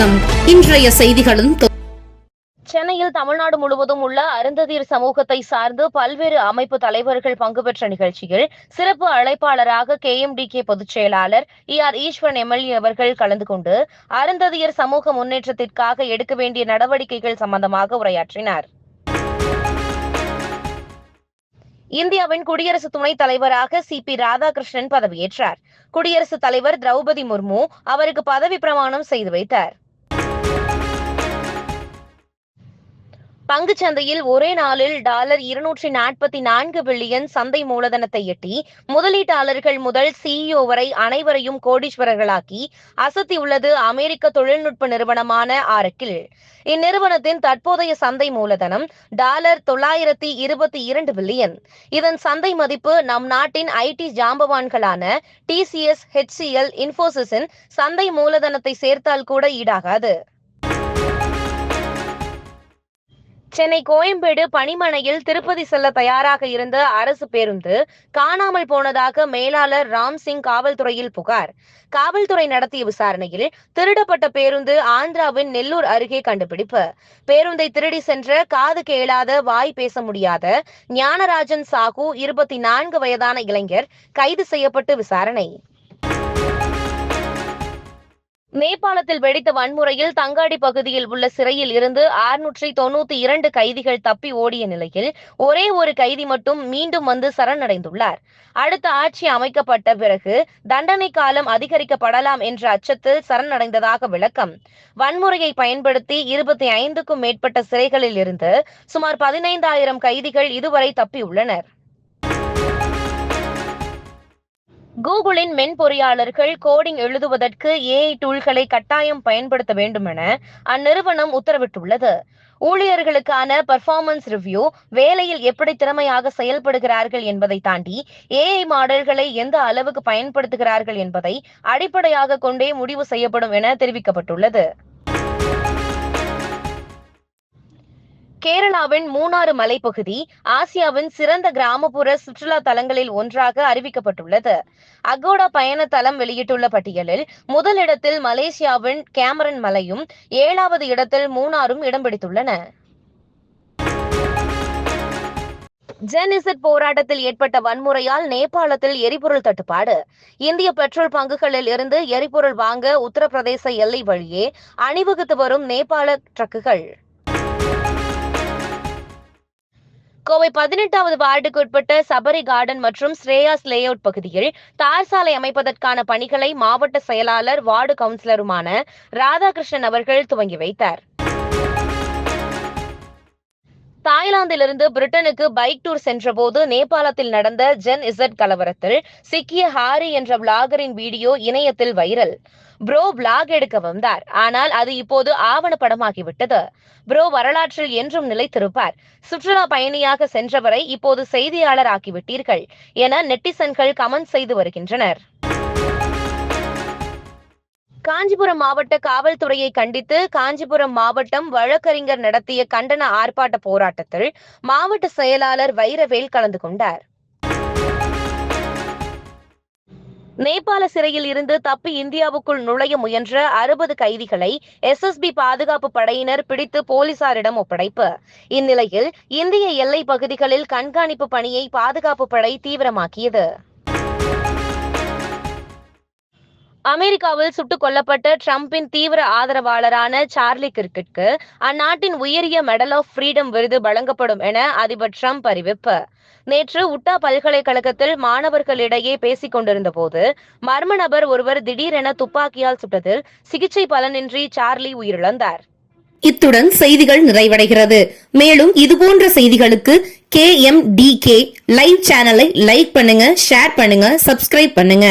வணக்கம். இன்றைய செய்திகளும் சென்னையில் தமிழ்நாடு முழுவதும் உள்ள அருந்ததியர் சமூகத்தை சார்ந்து பல்வேறு அமைப்பு தலைவர்கள் பங்கு பெற்ற நிகழ்ச்சியில் சிறப்பு அழைப்பாளராக கே எம் டி கே பொதுச் செயலாளர் இ ஆர் ஈஸ்வரன் எம்எல்ஏ அவர்கள் கலந்து கொண்டு அருந்ததியர் சமூக முன்னேற்றத்திற்காக எடுக்க வேண்டிய நடவடிக்கைகள் சம்பந்தமாக உரையாற்றினார். இந்தியாவின் குடியரசு துணைத் தலைவராக சி பி ராதாகிருஷ்ணன் பதவியேற்றார். குடியரசுத் தலைவர் திரௌபதி முர்மு அவருக்கு பதவி பிரமாணம் செய்து வைத்தார். பங்குச்சந்தையில் ஒரே நாளில் டாலர் இருநூற்றி நாற்பத்தி நான்கு பில்லியன் சந்தை மூலதனத்தை எட்டி முதலீட்டாளர்கள் முதல் சிஇஓ வரை அனைவரையும் கோடீஸ்வரர்களாக்கி அசத்தியுள்ளது அமெரிக்க தொழில்நுட்ப நிறுவனமான ஆரக்கில் இந்நிறுவனத்தின் தற்போதைய சந்தை மூலதனம் டாலர் தொள்ளாயிரத்தி இருபத்தி இரண்டு பில்லியன். இதன் சந்தை மதிப்பு நம் நாட்டின் ஐடி ஜாம்பவான்களான டிசிஎஸ் ஹெச்சிஎல் இன்போசிஸின் சந்தை மூலதனத்தை சேர்த்தால் கூட ஈடாகாது. சென்னை கோயம்பேடு பணிமனையில் திருப்பதி செல்ல தயாராக இருந்த அரசு பேருந்து காணாமல் போனதாக மேலாளர் ராம்சிங் காவல்துறையில் புகார். காவல்துறை நடத்திய விசாரணையில் திருடப்பட்ட பேருந்து ஆந்திராவின் நெல்லூர் அருகே கண்டுபிடிப்பு. பேருந்தை திருடி சென்ற காது கேளாத வாய் பேச முடியாத ஞானராஜன் சாகு இருபத்தி நான்கு வயதான இளைஞர் கைது செய்யப்பட்டு விசாரணை. நேபாளத்தில் வெடித்த வன்முறையில் தங்காடி பகுதியில் உள்ள சிறையில் இருந்து ஆறுநூற்றி தொண்ணூத்தி இரண்டு கைதிகள் தப்பி ஓடிய நிலையில் ஒரே ஒரு கைதி மட்டும் மீண்டும் வந்து சரணடைந்துள்ளார். அடுத்த ஆட்சி அமைக்கப்பட்ட பிறகு தண்டனை காலம் அதிகரிக்கப்படலாம் என்ற அச்சத்தில் சரணடைந்ததாக விளக்கம். வன்முறையை பயன்படுத்தி இருபத்தி ஐந்துக்கும் மேற்பட்ட சிறைகளில் இருந்து சுமார் பதினைந்தாயிரம் கைதிகள் இதுவரை தப்பியுள்ளனர். கூகுளின் மென்பொறியாளர்கள் கோடிங் எழுதுவதற்கு ஏஐ டூல்களை கட்டாயம் பயன்படுத்த வேண்டும் என அந்நிறுவனம் உத்தரவிட்டுள்ளது. ஊழியர்களுக்கான பெர்ஃபார்மன்ஸ் ரிவ்யூ வேலையில் எப்படி திறமையாக செயல்படுகிறார்கள் என்பதை தாண்டி ஏஐ மாடல்களை எந்த அளவுக்கு பயன்படுத்துகிறார்கள் என்பதை அடிப்படையாக கொண்டே முடிவு செய்யப்படும் என தெரிவிக்கப்பட்டுள்ளது. கேரளாவின் மூணாறு மலைப்பகுதி ஆசியாவின் சிறந்த கிராமப்புற சுற்றுலா தலங்களில் ஒன்றாக அறிவிக்கப்பட்டுள்ளது. அகோடா பயண தளம் வெளியிட்டுள்ள பட்டியலில் முதலிடத்தில் மலேசியாவின் கேமரன் மலையும் ஏழாவது இடத்தில் மூணாறும் இடம் பிடித்துள்ளன. ஜென் போராட்டத்தில் ஏற்பட்ட வன்முறையால் நேபாளத்தில் எரிபொருள் தட்டுப்பாடு. இந்திய பெட்ரோல் பங்குகளில் இருந்து எரிபொருள் வாங்க உத்தரப்பிரதேச எல்லை வழியே அணிவகுத்து வரும் நேபாள ட்ரக்குகள். கோவை பதினெட்டாவது வார்டுக்கு உட்பட்ட சபரி கார்டன் மற்றும் ஸ்ரேயாஸ் லேஅவுட் பகுதியில் தார் சாலை அமைப்பதற்கான பணிகளை மாவட்ட செயலாளர் வார்டு கவுன்சிலருமான ராதாகிருஷ்ணன் அவர்கள் துவங்கி வைத்தார். தாய்லாந்திலிருந்து பிரிட்டனுக்கு பைக் டூர் சென்றபோது நேபாளத்தில் நடந்த ஜென் இசட் கலவரத்தில் சிக்கிய ஹாரி என்ற விளாகரின் வீடியோ இணையத்தில் வைரல். ப்ரோ விளாக் எடுக்க வந்தார். ஆனால் அது இப்போது ஆவணப்படமாகிவிட்டது. ப்ரோ வரலாற்றில் என்றும் நிலைத்திருப்பார். சுற்றுலா பயணியாக சென்றவரை இப்போது செய்தியாளர் ஆக்கிவிட்டீர்கள் என நெட்டிசன்கள் கமெண்ட் செய்து வருகின்றனர். காஞ்சிபுரம் மாவட்ட காவல்துறையை கண்டித்து காஞ்சிபுரம் மாவட்டம் வழக்கறிஞர் நடத்திய கண்டன ஆர்ப்பாட்ட போராட்டத்தில் மாவட்ட செயலாளர் வைரவேல் கலந்து கொண்டார். நேபாள சிறையில் இருந்து தப்பி இந்தியாவுக்குள் நுழைய முயன்ற அறுபது கைதிகளை எஸ்எஸ்பி பாதுகாப்பு படையினர் பிடித்து போலீசாரிடம் ஒப்படைப்பு. இந்நிலையில் இந்திய எல்லை பகுதிகளில் கண்காணிப்பு பணியை பாதுகாப்பு படை தீவிரமாக்கியது. அமெரிக்காவில் சுட்டுக் கொல்லப்பட்ட டிரம்பின் தீவிர ஆதரவாளரான சார்லி கிர்கிற்கு அந்நாட்டின் உயரிய மெடல் ஆஃப் ஃப்ரீடம் விருது வழங்கப்படும் என அதிபர் ட்ரம்ப் அறிவிப்பு. நேற்று உட்டா பல்கலைக்கழகத்தில் மாணவர்களிடையே பேசிக் கொண்டிருந்த போது மர்ம நபர் ஒருவர் திடீரென துப்பாக்கியால் சுட்டதில் சிகிச்சை பலனின்றி சார்லி உயிரிழந்தார். இத்துடன் செய்திகள் நிறைவடைகிறது. மேலும் இதுபோன்ற செய்திகளுக்கு K M T K live சேனலை லைக் பண்ணுங்க ஷேர் பண்ணுங்க சப்ஸ்கிரைப் பண்ணுங்க.